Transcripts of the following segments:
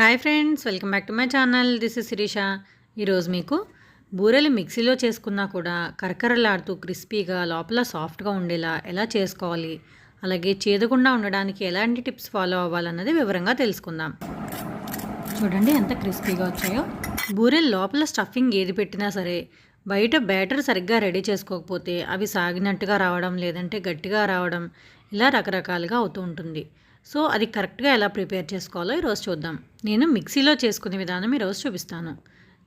Hi friends welcome back to my channel. This is Sirisha. ఈరోజు మీకు బూరెలు మిక్సీలో చేసుకున్నా కూడా కరకరలాడుతూ క్రిస్పీగా లోపల సాఫ్ట్గా ఉండేలా ఎలా చేసుకోవాలి అలాగే చేదకుండా ఉండడానికి ఎలాంటి టిప్స్ ఫాలో అవ్వాలన్నది వివరంగా తెలుసుకుందాం. చూడండి ఎంత క్రిస్పీగా వచ్చాయో. బూరెలు లోపల స్టఫింగ్ ఏది పెట్టినా సరే బయట బ్యాటర్ సరిగ్గా రెడీ చేసుకోకపోతే అవి సాగినట్టుగా రావడం లేదంటే గట్టిగా రావడం ఇలా రకరకాలుగా అవుతూ ఉంటుంది. సో అది కరెక్ట్గా ఎలా ప్రిపేర్ చేసుకోవాలో ఈరోజు చూద్దాం. నేను మిక్సీలో చేసుకునే విధానం ఈరోజు చూపిస్తాను.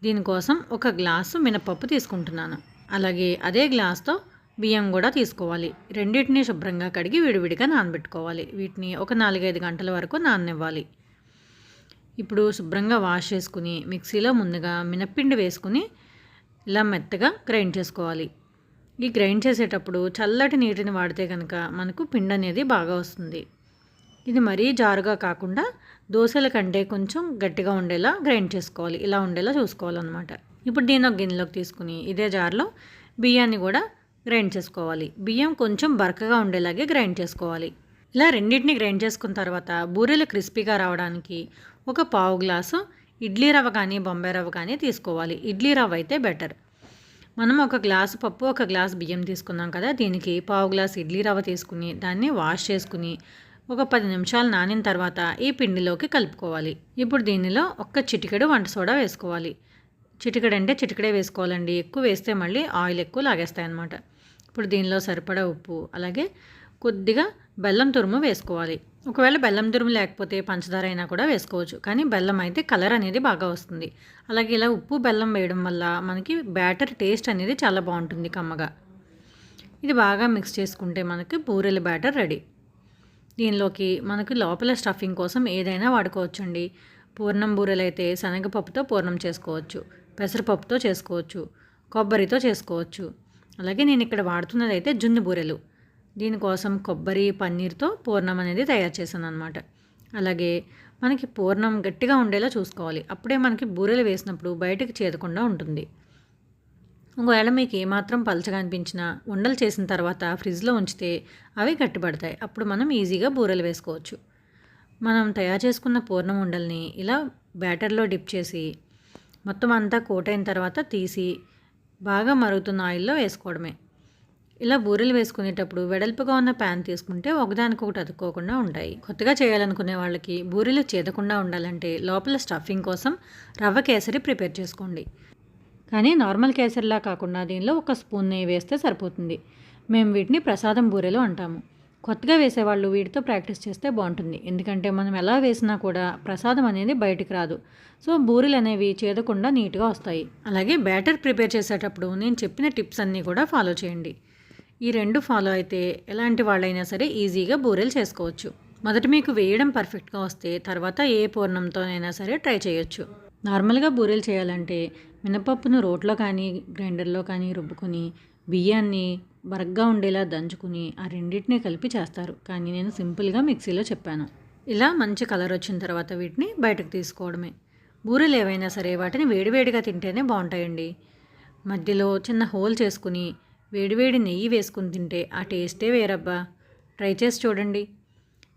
దీనికోసం ఒక గ్లాసు మినపప్పు తీసుకుంటున్నాను. అలాగే అదే గ్లాస్తో బియ్యం కూడా తీసుకోవాలి. రెండింటిని శుభ్రంగా కడిగి విడివిడిగా నానబెట్టుకోవాలి. వీటిని ఒక నాలుగైదు గంటల వరకు నాననివ్వాలి. ఇప్పుడు శుభ్రంగా వాష్ చేసుకుని మిక్సీలో ముందుగా మినప్పిండి వేసుకుని ఇలా మెత్తగా గ్రైండ్ చేసుకోవాలి. ఈ గ్రైండ్ చేసేటప్పుడు చల్లటి నీటిని వాడితే కనుక మనకు పిండి అనేది బాగా వస్తుంది. ఇది మరీ జారుగా కాకుండా దోశల కంటే కొంచెం గట్టిగా ఉండేలా గ్రైండ్ చేసుకోవాలి. ఇలా ఉండేలా చూసుకోవాలన్నమాట. ఇప్పుడు దీని ఒక గిన్నెలోకి తీసుకుని ఇదే జార్లో బియ్యాన్ని కూడా గ్రైండ్ చేసుకోవాలి. బియ్యం కొంచెం బరకగా ఉండేలాగే గ్రైండ్ చేసుకోవాలి. ఇలా రెండింటిని గ్రైండ్ చేసుకున్న తర్వాత బూరెలు క్రిస్పీగా రావడానికి ఒక పావు గ్లాసు ఇడ్లీ రవ్వ కానీ బొంబాయి రవ్వ కానీ తీసుకోవాలి. ఇడ్లీ రవ్వ అయితే బెటర్. మనం ఒక గ్లాసు పప్పు ఒక గ్లాస్ బియ్యం తీసుకున్నాం కదా దీనికి పావు గ్లాస్ ఇడ్లీ రవ్వ తీసుకుని దాన్ని వాష్ చేసుకుని ఒక పది నిమిషాలు నానిన తర్వాత ఈ పిండిలోకి కలుపుకోవాలి. ఇప్పుడు దీనిలో ఒక్క చిటికెడు వంట సోడా వేసుకోవాలి. చిటికెడు అంటే చిటికెడే వేసుకోవాలండి. ఎక్కువ వేస్తే మళ్ళీ ఆయిల్ ఎక్కువ లాగేస్తాయి అన్నమాట ఇప్పుడు దీనిలో సరిపడా ఉప్పు అలాగే కొద్దిగా బెల్లం తురుము వేసుకోవాలి. ఒకవేళ బెల్లం తురుము లేకపోతే పంచదార అయినా కూడా వేసుకోవచ్చు. కానీ బెల్లం అయితే కలర్ అనేది బాగా వస్తుంది. అలాగే ఇలా ఉప్పు బెల్లం వేయడం వల్ల మనకి బ్యాటర్ టేస్ట్ అనేది చాలా బాగుంటుంది కమ్మగా. ఇది బాగా మిక్స్ చేసుకుంటే మనకి బూరెల బ్యాటర్ రెడీ. దీనిలోకి మనకి లోపల స్టఫింగ్ కోసం ఏదైనా వాడుకోవచ్చండి. పూర్ణం బూరెలు అయితే శనగపప్పుతో పూర్ణం చేసుకోవచ్చు పెసరపప్పుతో చేసుకోవచ్చు కొబ్బరితో చేసుకోవచ్చు. అలాగే నేను ఇక్కడ వాడుతున్నది అయితే జున్ను బూరెలు. దీనికోసం కొబ్బరి పన్నీర్తో పూర్ణం అనేది తయారు చేశాను అనమాట అలాగే మనకి పూర్ణం గట్టిగా ఉండేలా చూసుకోవాలి. అప్పుడే మనకి బూరెలు వేసినప్పుడు బయటకు చేదకుండా ఉంటుంది. ఒకవేళ మీకు ఏమాత్రం పలచగా అనిపించినా ఉండలు చేసిన తర్వాత ఫ్రిడ్జ్లో ఉంచితే అవి గట్టిపడతాయి. అప్పుడు మనం ఈజీగా బూరెలు వేసుకోవచ్చు. మనం తయారు చేసుకున్న పూర్ణం ఉండల్ని ఇలా బ్యాటర్లో డిప్ చేసి మొత్తం అంతా కోట్ అయిన తర్వాత తీసి బాగా మరుగుతున్న ఆయిల్లో వేసుకోవడమే. ఇలా బూరెలు వేసుకునేటప్పుడు వెడల్పుగా ఉన్న ప్యాన్ తీసుకుంటే ఒకదానికొకటి అతుక్కోకుండా ఉంటాయి. కొత్తగా చేయాలనుకునే వాళ్ళకి బూరెలు చేదకుండా ఉండాలంటే లోపల స్టఫింగ్ కోసం రవ్వ కేసరి ప్రిపేర్ చేసుకోండి. కానీ నార్మల్ కేసరిలా కాకుండా దీనిలో ఒక స్పూన్ నెయ్యి వేస్తే సరిపోతుంది. మేము వీటిని ప్రసాదం బూరెలు అంటాము. కొత్తగా వేసేవాళ్ళు వీటితో ప్రాక్టీస్ చేస్తే బాగుంటుంది. ఎందుకంటే మనం ఎలా వేసినా కూడా ప్రసాదం అనేది బయటికి రాదు. సో బూరెలు అనేవి చేదకుండా నీట్గా వస్తాయి. అలాగే బ్యాటర్ ప్రిపేర్ చేసేటప్పుడు నేను చెప్పిన టిప్స్ అన్నీ కూడా ఫాలో చేయండి. ఈ రెండు ఫాలో అయితే ఎలాంటి వాళ్ళైనా సరే ఈజీగా బూరెలు చేసుకోవచ్చు. మొదట మీకు వేయడం పర్ఫెక్ట్గా వస్తే తర్వాత ఏ పూర్ణంతోనైనా సరే ట్రై చేయొచ్చు. నార్మల్గా బూరెలు చేయాలంటే మినపప్పును రోట్లో కానీ గ్రైండర్లో కానీ రుబ్బుకొని బియ్యాన్ని బరగ్గా ఉండేలా దంచుకుని ఆ రెండింటినీ కలిపి చేస్తారు. కానీ నేను సింపుల్గా మిక్సీలో చెప్పాను. ఇలా మంచి కలర్ వచ్చిన తర్వాత వీటిని బయటకు తీసుకోవడమే. బూరెలు ఏవైనా సరే వాటిని వేడివేడిగా తింటేనే బాగుంటాయండి. మధ్యలో చిన్న హోల్ చేసుకుని వేడివేడి నెయ్యి వేసుకుని తింటే ఆ టేస్టే వేరబ్బా. ట్రై చేసి చూడండి.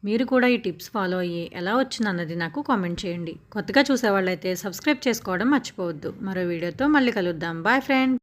మీరు కూడా ఈ టిప్స్ ఫాలో అయ్యి ఎలా వచ్చిందన్నది నాకు కామెంట్ చేయండి. కొత్తగా చూసేవాళ్ళైతే సబ్స్క్రైబ్ చేసుకోవడం మర్చిపోవద్దు. మరో వీడియోతో మళ్ళీ కలుద్దాం. Bye friend.